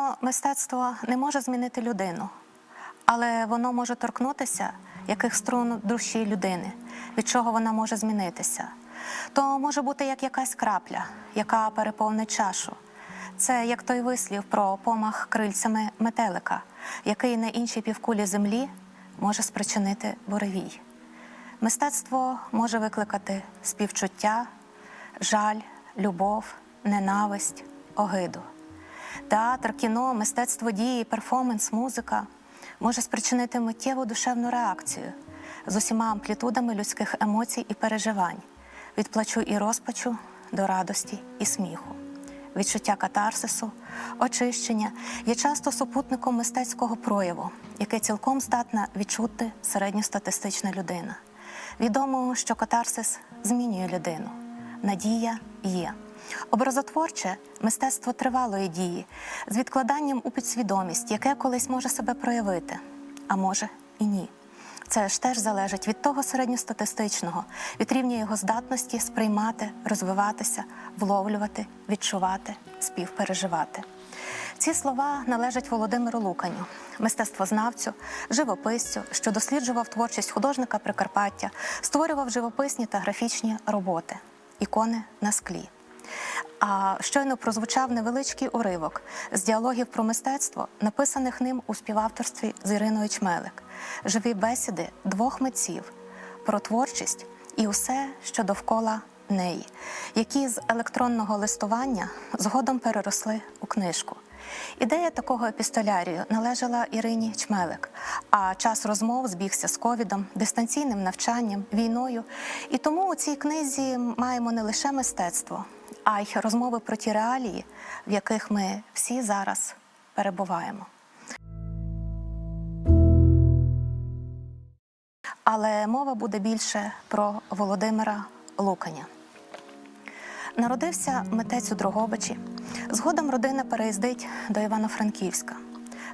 Напевно, мистецтво не може змінити людину, але воно може торкнутися яких струн душі людини, від чого вона може змінитися. То може бути як якась крапля, яка переповнить чашу. Це як той вислів про помах крильцями метелика, який на іншій півкулі землі може спричинити буревій. Мистецтво може викликати співчуття, жаль, любов, ненависть, огиду. Театр, кіно, мистецтво дії, перформанс, музика може спричинити миттєву душевну реакцію з усіма амплітудами людських емоцій і переживань, від плачу і розпачу до радості і сміху. Відчуття катарсису, очищення є часто супутником мистецького прояву, яке цілком здатна відчути середньостатистична людина. Відомо, що катарсис змінює людину. Надія є. Образотворче мистецтво тривалої дії з відкладанням у підсвідомість, яке колись може себе проявити, а може і ні. Це ж теж залежить від того середньостатистичного, від рівня його здатності сприймати, розвиватися, вловлювати, відчувати, співпереживати. Ці слова належать Володимиру Луканю, мистецтвознавцю, живописцю, що досліджував творчість художника Прикарпаття, створював живописні та графічні роботи, ікони на склі. А щойно прозвучав невеличкий уривок з діалогів про мистецтво, написаних ним у співавторстві з Іриною Чмелик, живі бесіди двох митців про творчість і усе, що довкола неї, які з електронного листування згодом переросли у книжку. Ідея такого епістолярію належала Ірині Чмелик, а час розмов збігся з ковідом, дистанційним навчанням, війною. І тому у цій книзі маємо не лише мистецтво, а й розмови про ті реалії, в яких ми всі зараз перебуваємо. Але мова буде більше про Володимира Луканя. Народився митець у Дрогобичі. Згодом родина переїздить до Івано-Франківська.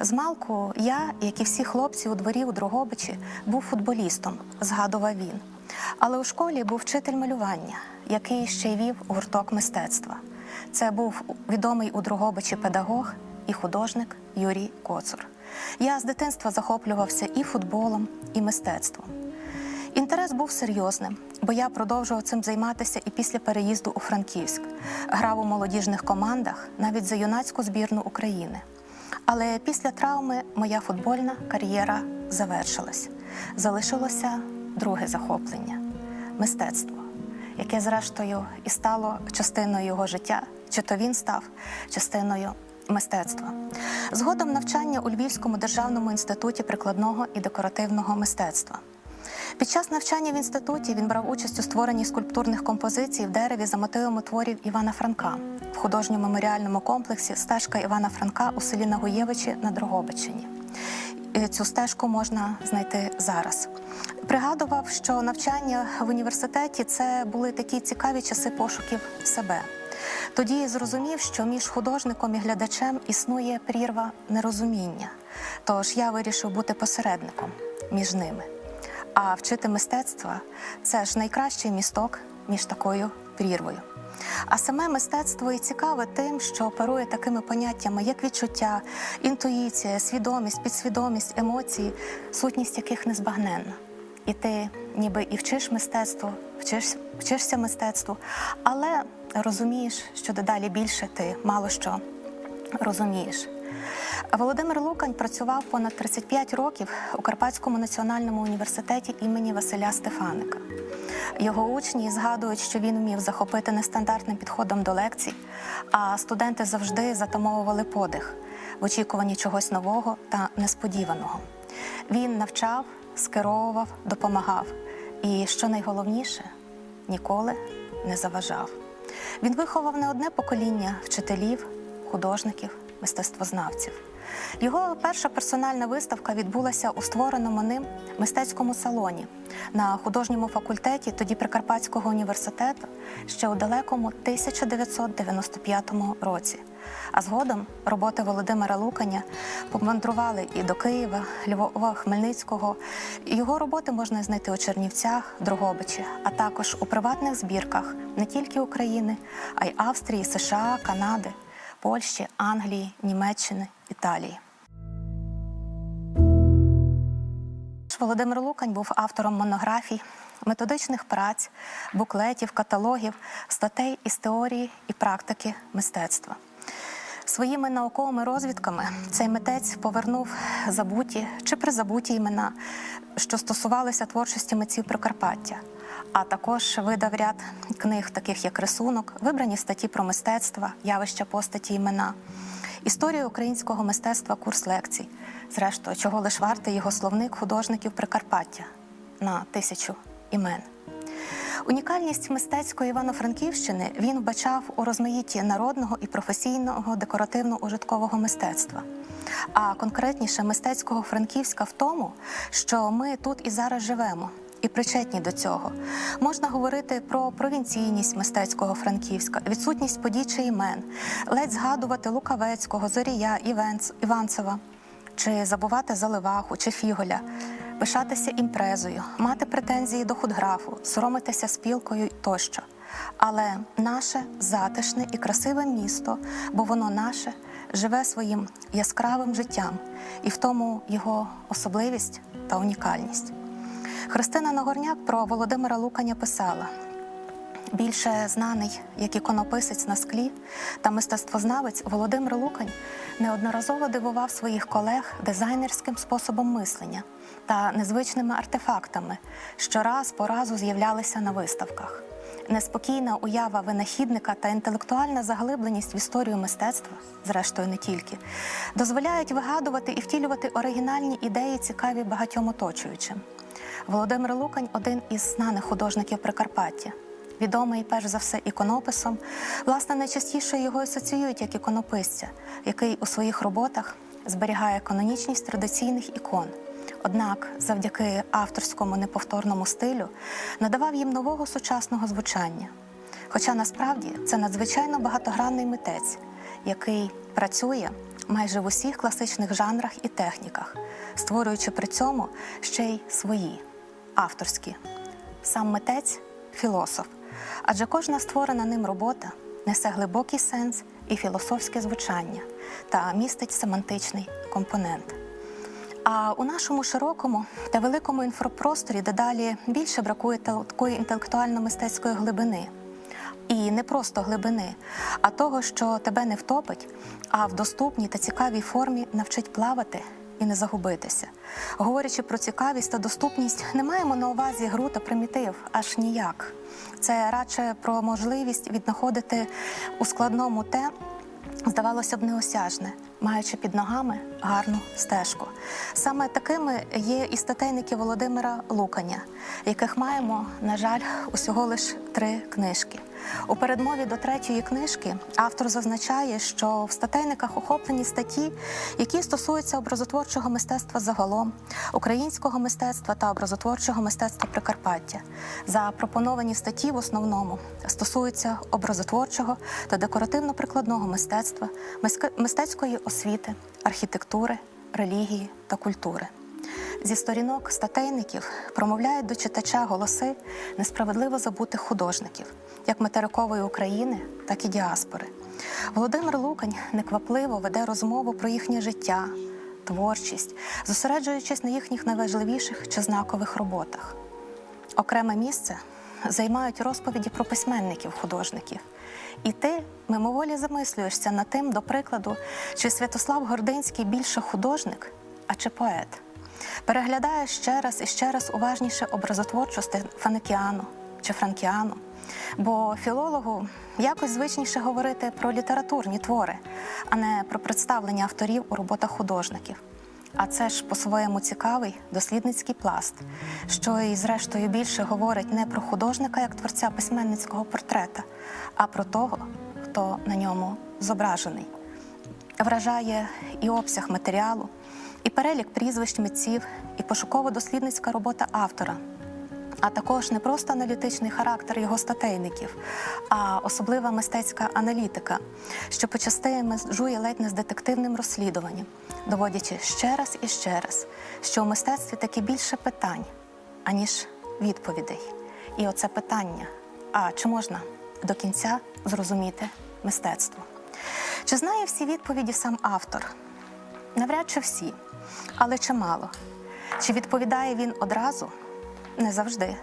Змалку я, як і всі хлопці у дворі у Дрогобичі, був футболістом, згадував він. Але у школі був вчитель малювання, який ще й вів гурток мистецтва. Це був відомий у Дрогобичі педагог і художник Юрій Коцур. Я з дитинства захоплювався і футболом, і мистецтвом. Інтерес був серйозним, бо я продовжував цим займатися і після переїзду у Франківськ. Грав у молодіжних командах, навіть за юнацьку збірну України. Але після травми моя футбольна кар'єра завершилась. Залишилося друге захоплення мистецтво, яке, зрештою, і стало частиною його життя, чи то він став частиною мистецтва. Згодом навчання у Львівському державному інституті прикладного і декоративного мистецтва. Під час навчання в інституті він брав участь у створенні скульптурних композицій в дереві за мотивами творів Івана Франка в художньому меморіальному комплексі Стежка Івана Франка у селі Нагуєвичі на Дрогобичині. Цю стежку можна знайти зараз. Пригадував, що навчання в університеті це були такі цікаві часи пошуків себе. Тоді я зрозумів, що між художником і глядачем існує прірва нерозуміння. Тож я вирішив бути посередником між ними. А вчити мистецтва це ж найкращий місток між такою прірвою. А саме мистецтво і цікаве тим, що оперує такими поняттями, як відчуття, інтуїція, свідомість, підсвідомість, емоції, сутність яких незбагненна. І ти ніби і вчиш мистецтво, вчиш, вчишся мистецтву, але розумієш, що дедалі більше ти мало що розумієш. Володимир Лукань працював понад 35 років у Карпатському національному університеті імені Василя Стефаника. Його учні згадують, що він вмів захопити нестандартним підходом до лекцій, а студенти завжди затамовували подих в очікуванні чогось нового та несподіваного. Він навчав, скеровував, допомагав і, що найголовніше, ніколи не заважав. Він виховав не одне покоління вчителів, художників, мистецтвознавців. Його перша персональна виставка відбулася у створеному ним мистецькому салоні на художньому факультеті тоді Прикарпатського університету ще у далекому 1995 році. А згодом роботи Володимира Луканя помандрували і до Києва, Львова, Хмельницького. Його роботи можна знайти у Чернівцях, Дрогобичі, а також у приватних збірках не тільки України, а й Австрії, США, Канади. Польщі, Англії, Німеччини, Італії. Володимир Лукань був автором монографій, методичних праць, буклетів, каталогів, статей із теорії і практики мистецтва. Своїми науковими розвідками цей митець повернув забуті чи призабуті імена, що стосувалися творчості митців Прикарпаття, а також видав ряд книг, таких як рисунок, вибрані статті про мистецтво, явища постаті імена, історію українського мистецтва, курс лекцій, зрештою, чого лиш вартий його словник художників Прикарпаття на тисячу імен. Унікальність мистецької Івано-Франківщини він вбачав у розмаїтті народного і професійного декоративно-ужиткового мистецтва, а конкретніше мистецького Франківська в тому, що ми тут і зараз живемо. І причетні до цього можна говорити про провінційність мистецького Франківська, відсутність подій чи імен, ледь згадувати Лукавецького, Зорія, Івенц, Іванцева, чи забувати Заливаху чи Фіголя, пишатися імпрезою, мати претензії до худграфу, соромитися спілкою тощо. Але наше затишне і красиве місто, бо воно наше, живе своїм яскравим життям, і в тому його особливість та унікальність. Христина Нагорняк про Володимира Луканя писала. Більше знаний як іконописець на склі та мистецтвознавець Володимир Лукань неодноразово дивував своїх колег дизайнерським способом мислення та незвичними артефактами, що раз по разу з'являлися на виставках. Неспокійна уява винахідника та інтелектуальна заглибленість в історію мистецтва, зрештою не тільки, дозволяють вигадувати і втілювати оригінальні ідеї, цікаві багатьом оточуючим. Володимир Лукань один із знаних художників Прикарпаття. Відомий перш за все іконописом, власне, найчастіше його асоціюють як іконописця, який у своїх роботах зберігає канонічність традиційних ікон. Однак, завдяки авторському неповторному стилю, надавав їм нового сучасного звучання. Хоча насправді це надзвичайно багатогранний митець, який працює майже в усіх класичних жанрах і техніках, створюючи при цьому ще й свої авторські. Сам митець філософ, адже кожна створена ним робота несе глибокий сенс і філософське звучання та містить семантичний компонент. А у нашому широкому та великому інфопросторі дедалі більше бракує такої інтелектуально-мистецької глибини. І не просто глибини, а того, що тебе не втопить, а в доступній та цікавій формі навчить плавати і не загубитися. Говорячи про цікавість та доступність, не маємо на увазі гру та примітив аж ніяк. Це радше про можливість віднаходити у складному те, здавалося б, неосяжне, маючи під ногами гарну стежку. Саме такими є і статейники Володимира Луканя, яких маємо, на жаль, усього лише три книжки. У передмові до третьої книжки автор зазначає, що в статейниках охоплені статті, які стосуються образотворчого мистецтва загалом, українського мистецтва та образотворчого мистецтва Прикарпаття. Запропоновані статті в основному стосуються образотворчого та декоративно-прикладного мистецтва, мистецької освіти, архітектури, релігії та культури. Зі сторінок статейників промовляють до читача голоси несправедливо забутих художників, як материкової України, так і діаспори. Володимир Лукань неквапливо веде розмову про їхнє життя, творчість, зосереджуючись на їхніх найважливіших чи знакових роботах. Окреме місце займають розповіді про письменників художників. І ти мимоволі замислюєшся над тим, до прикладу, чи Святослав Гординський більше художник, а чи поет. Переглядаєш ще раз і ще раз уважніше образотворчу Стефанекіану чи Франкіану. Бо філологу якось звичніше говорити про літературні твори, а не про представлення авторів у роботах художників. А це ж по-своєму цікавий дослідницький пласт, що і, зрештою, більше говорить не про художника як творця письменницького портрета, а про того, хто на ньому зображений. Вражає і обсяг матеріалу, і перелік прізвищ митців, і пошуково-дослідницька робота автора, а також не просто аналітичний характер його статейників, а особлива мистецька аналітика, що по почасти межує ледь не з детективним розслідуванням, доводячи ще раз і ще раз, що у мистецтві таки більше питань, аніж відповідей. І оце питання: а чи можна до кінця зрозуміти мистецтво? Чи знає всі відповіді сам автор? Навряд чи всі, але чимало. Чи відповідає він одразу? Не завжди.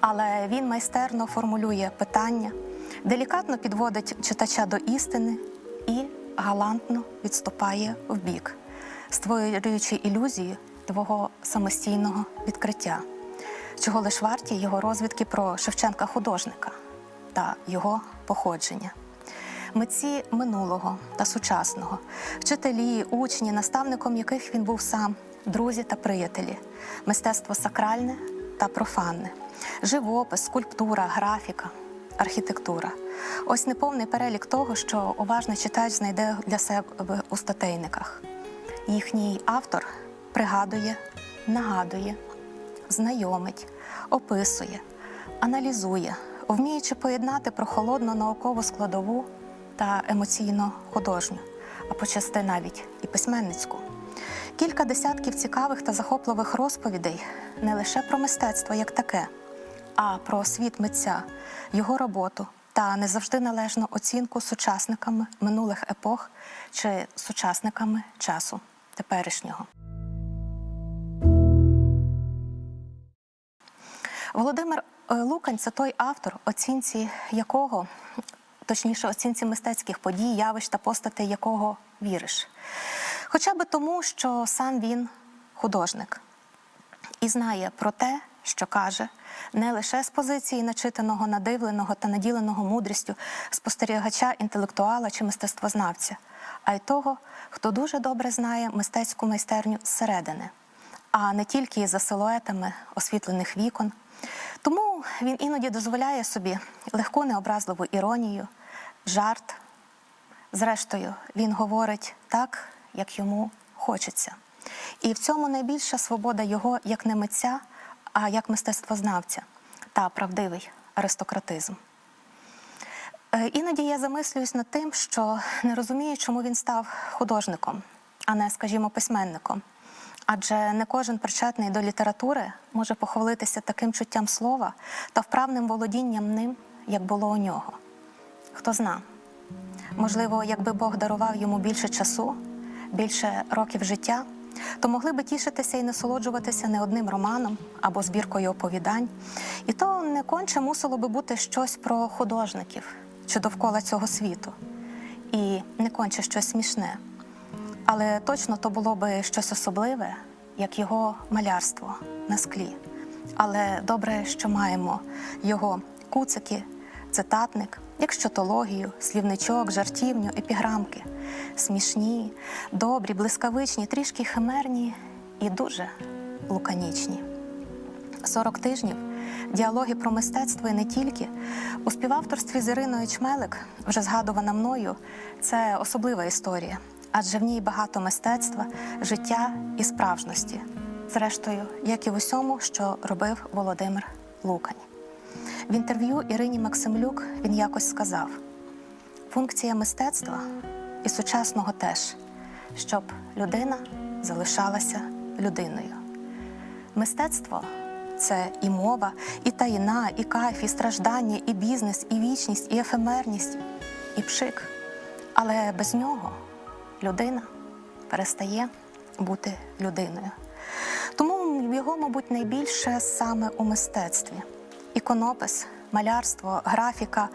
Але він майстерно формулює питання, делікатно підводить читача до істини і галантно відступає вбік, створюючи ілюзію твого самостійного відкриття, чого лиш варті його розвідки про Шевченка художника та його походження. Митці минулого та сучасного, вчителі, учні, наставником яких він був сам, друзі та приятелі, мистецтво сакральне та профанне, живопис, скульптура, графіка, архітектура. Ось неповний перелік того, що уважний читач знайде для себе у статейниках. Їхній автор пригадує, нагадує, знайомить, описує, аналізує, вміючи поєднати прохолодну наукову складову та емоційно художню, а почасти навіть і письменницьку. Кілька десятків цікавих та захопливих розповідей не лише про мистецтво як таке, а про світ митця, його роботу та не завжди належну оцінку сучасниками минулих епох чи сучасниками часу теперішнього. Володимир е, Лукань це той автор, оцінці якого, точніше, оцінці мистецьких подій, явищ та постатей якого віриш. Хоча би тому, що сам він художник і знає про те, що каже, не лише з позиції начитаного, надивленого та наділеного мудрістю спостерігача, інтелектуала чи мистецтвознавця, а й того, хто дуже добре знає мистецьку майстерню зсередини, а не тільки за силуетами освітлених вікон. Тому він іноді дозволяє собі легку необразливу іронію, жарт. Зрештою, він говорить так, як йому хочеться. І в цьому найбільша свобода його як не митця, а як мистецтвознавця та правдивий аристократизм. Е, Іноді я замислююсь над тим, що не розумію, чому він став художником, а не, скажімо, письменником. Адже не кожен причетний до літератури може похвалитися таким чуттям слова та вправним володінням ним, як було у нього. Хто зна, можливо, якби Бог дарував йому більше часу, більше років життя, то могли би тішитися і насолоджуватися не одним романом або збіркою оповідань. І то не конче мусило би бути щось про художників чи довкола цього світу, і не конче щось смішне. Але точно то було би щось особливе, як його малярство на склі. Але добре, що маємо його куцики, цитатник, як щотологію, слівничок, жартівню, епіграмки. Смішні, добрі, блискавичні, трішки химерні і дуже луканічні. 40 тижнів діалоги про мистецтво і не тільки у співавторстві з Іриною Чмелик, вже згадувана мною, це особлива історія, адже в ній багато мистецтва, життя і справжності. Зрештою, як і в усьому, що робив Володимир Лукань. В інтерв'ю Ірині Максимлюк він якось сказав: функція мистецтва і сучасного теж, щоб людина залишалася людиною. Мистецтво це і мова, і таїна, і кайф, і страждання, і бізнес, і вічність, і ефемерність, і пшик. Але без нього людина перестає бути людиною. Тому його, мабуть, найбільше саме у мистецтві: іконопис, малярство, графіка,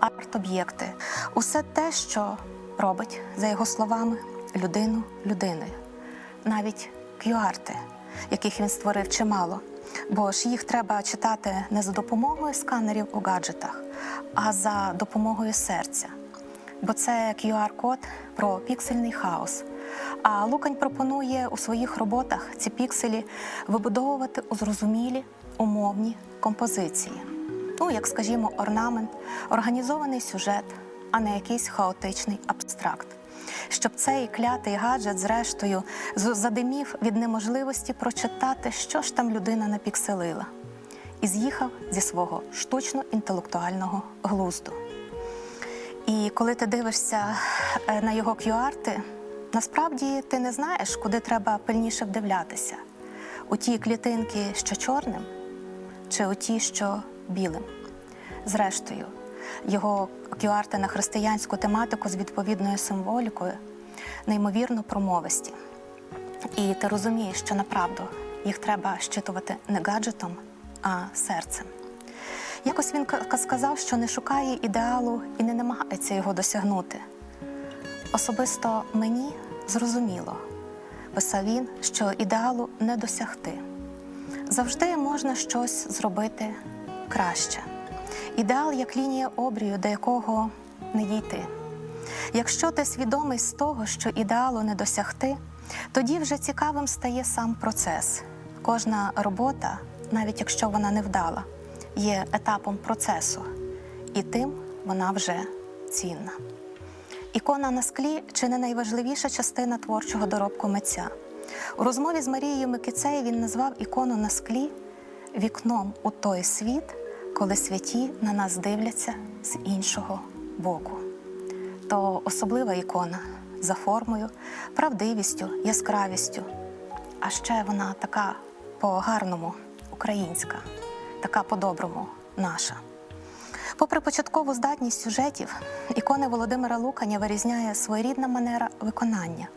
арт-об'єкти усе те, що робить, за його словами, людину людиною. Навіть кюарти, яких він створив чимало, бо ж їх треба читати не за допомогою сканерів у гаджетах, а за допомогою серця. Бо це QR-код про піксельний хаос. А Лукань пропонує у своїх роботах ці пікселі вибудовувати у зрозумілі умовні композиції. Ну, як скажімо, орнамент, організований сюжет, а не якийсь хаотичний абстракт. Щоб цей клятий гаджет, зрештою, задимів від неможливості прочитати, що ж там людина напікселила, і з'їхав зі свого штучно-інтелектуального глузду. І коли ти дивишся е, на його QR-ти, насправді ти не знаєш, куди треба пильніше вдивлятися: у ті клітинки, що чорним, чи у ті, що білим. Зрештою, його кюарти на християнську тематику з відповідною символікою, неймовірно промовисті. І ти розумієш, що направду їх треба щитувати не гаджетом, а серцем. Якось він сказав, що не шукає ідеалу і не намагається його досягнути. Особисто мені зрозуміло, писав він, що ідеалу не досягти. Завжди можна щось зробити краще. Ідеал як лінія обрію, до якого не дійти. Якщо ти свідомий з того, що ідеалу не досягти, тоді вже цікавим стає сам процес. Кожна робота, навіть якщо вона не вдала, є етапом процесу, і тим вона вже цінна. Ікона на склі чи не найважливіша частина творчого доробку митця. У розмові з Марією Микицею він назвав ікону на склі вікном у той світ, коли святі на нас дивляться з іншого боку. То особлива ікона за формою, правдивістю, яскравістю. А ще вона така по-гарному українська, така по-доброму наша. Попри початкову здатність сюжетів, ікони Володимира Луканя вирізняє своєрідна манера виконання,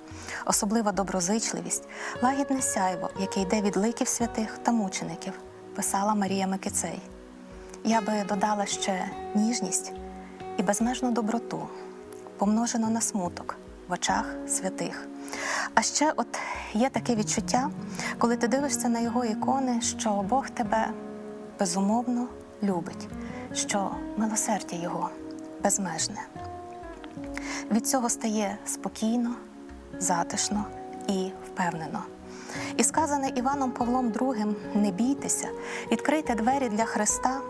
особлива доброзичливість, лагідне сяйво, яке йде від ликів святих та мучеників, писала Марія Микицей. Я би додала ще ніжність і безмежну доброту, помножену на смуток в очах святих. А ще от є таке відчуття, коли ти дивишся на його ікони, що Бог тебе безумовно любить, що милосердя Його безмежне. Від цього стає спокійно, затишно і впевнено. І сказане Іваном Павлом II не бійтеся, відкрийте двері для Христа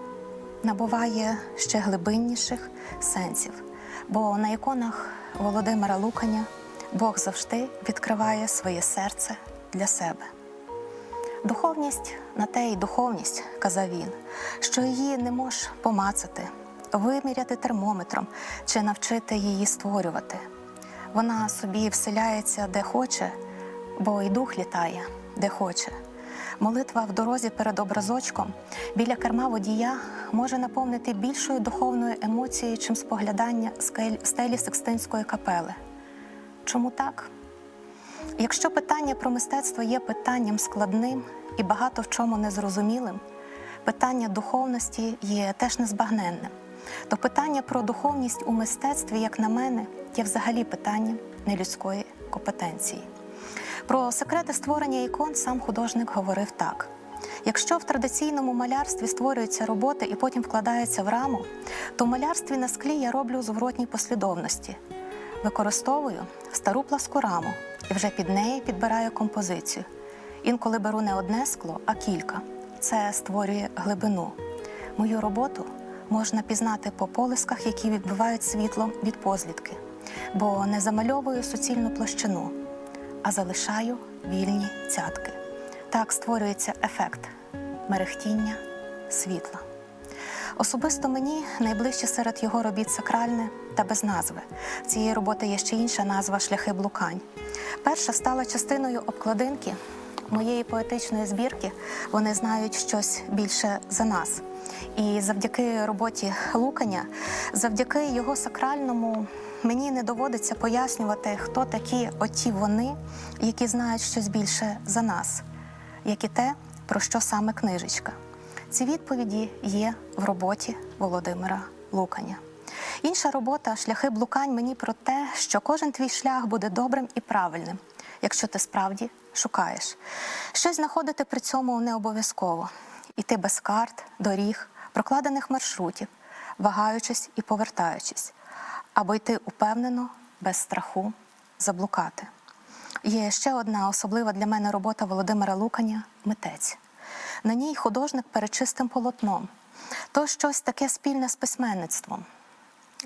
набуває ще глибинніших сенсів, бо на іконах Володимира Луканя Бог завжди відкриває своє серце для себе. Духовність на те й духовність, казав він, що її не можеш помацати, виміряти термометром чи навчити її створювати. Вона собі вселяється де хоче, бо й дух літає де хоче. Молитва в дорозі перед образочком біля керма водія може наповнити більшою духовною емоцією, чим споглядання стелі Секстинської капели. Чому так? Якщо питання про мистецтво є питанням складним і багато в чому незрозумілим, питання духовності є теж незбагненним. То питання про духовність у мистецтві, як на мене, є взагалі питанням нелюдської компетенції. Про секрети створення ікон сам художник говорив так: якщо в традиційному малярстві створюються роботи і потім вкладаються в раму, то в малярстві на склі я роблю у зворотній послідовності. Використовую стару пласку раму і вже під неї підбираю композицію. Інколи беру не одне скло, а кілька. Це створює глибину. Мою роботу можна пізнати по полисках, які відбивають світло від позлітки, бо не замальовую суцільну площину, а залишаю вільні цятки. Так створюється ефект мерехтіння світла. Особисто мені найближче серед його робіт сакральне та без назви. Цієї роботи є ще інша назва Шляхи блукань. Перша стала частиною обкладинки моєї поетичної збірки. Вони знають щось більше за нас. І завдяки роботі Луканя, завдяки його сакральному, мені не доводиться пояснювати, хто такі оті вони, які знають щось більше за нас, як і те, про що саме книжечка. Ці відповіді є в роботі Володимира Луканя. Інша робота Шляхи блукань мені про те, що кожен твій шлях буде добрим і правильним, якщо ти справді шукаєш. Щось знаходити при цьому не обов'язково. Іти без карт, доріг, прокладених маршрутів, вагаючись і повертаючись, або йти упевнено, без страху, заблукати. Є ще одна особлива для мене робота Володимира Луканя митець. На ній художник перед чистим полотном. То щось таке спільне з письменництвом.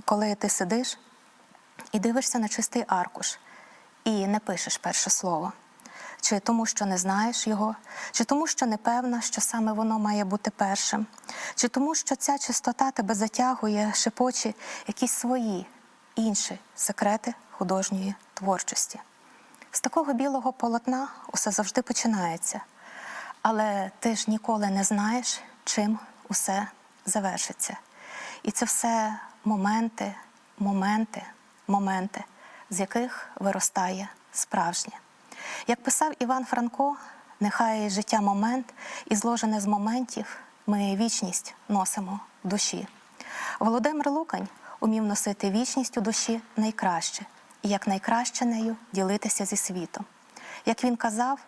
Коли ти сидиш і дивишся на чистий аркуш і не пишеш перше слово. Чи тому, що не знаєш його, чи тому, що не певна, що саме воно має бути першим, чи тому, що ця чистота тебе затягує, шепоче якісь свої інші секрети художньої творчості. З такого білого полотна усе завжди починається. Але ти ж ніколи не знаєш, чим усе завершиться. І це все моменти, моменти, моменти, з яких виростає справжнє. Як писав Іван Франко, нехай життя момент, і зложене з моментів, ми вічність носимо в душі. Володимир Лукань умів носити вічність у душі найкраще, і як найкраще нею ділитися зі світом. Як він казав,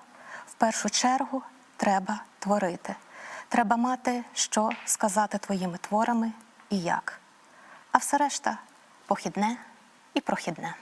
в першу чергу треба творити. Треба мати, що сказати твоїми творами і як. А все решта похідне і прохідне.